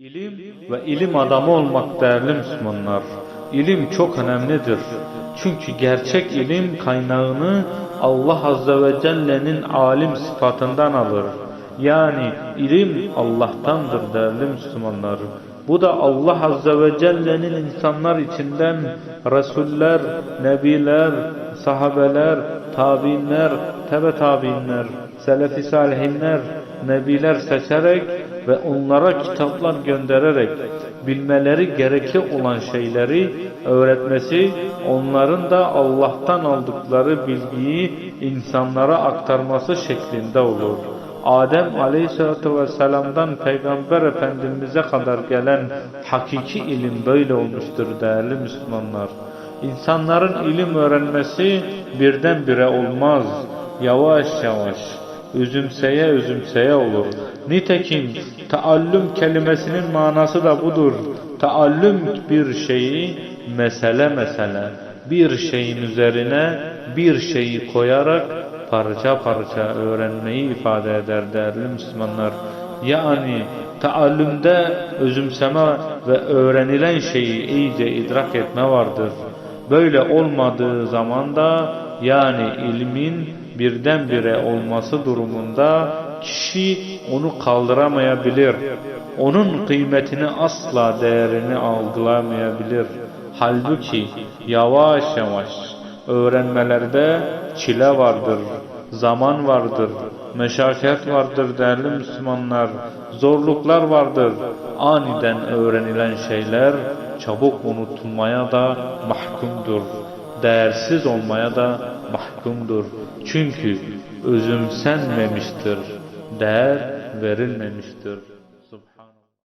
İlim ve ilim adamı olmak değerli Müslümanlar. İlim çok önemlidir. Çünkü gerçek ilim kaynağını Allah Azze ve Celle'nin alim sıfatından alır. Yani ilim Allah'tandır değerli Müslümanlar. Bu da Allah Azze ve Celle'nin insanlar içinden Resuller, Nebiler, sahabeler, tabiinler, tebe tabiinler, selefi salihinler, nebiler seçerek ve onlara kitaplar göndererek bilmeleri gerekli olan şeyleri öğretmesi, onların da Allah'tan aldıkları bilgiyi insanlara aktarması şeklinde olur. Adem Aleyhisselatü Vesselam'dan Peygamber Efendimiz'e kadar gelen hakiki ilim böyle olmuştur değerli Müslümanlar. İnsanların ilim öğrenmesi birdenbire olmaz. Yavaş yavaş, üzümseye üzümseye olur. Nitekim taallüm kelimesinin manası da budur. Taallüm bir şeyi mesele mesele, bir şeyin üzerine bir şeyi koyarak parça parça öğrenmeyi ifade eder değerli Müslümanlar. Yani taallümde özümseme ve öğrenilen şeyi iyice idrak etme vardır. Böyle olmadığı zaman da yani ilmin birdenbire olması durumunda kişi onu kaldıramayabilir. Onun kıymetini asla değerini algılamayabilir. Halbuki yavaş yavaş öğrenmelerde çile vardır, zaman vardır, meşakkat vardır değerli Müslümanlar, zorluklar vardır. Aniden öğrenilen şeyler çabuk unutulmaya da mahkumdur. Değersiz olmaya da mahkumdur. Çünkü özümsenmemiştir, değer verilmemiştir.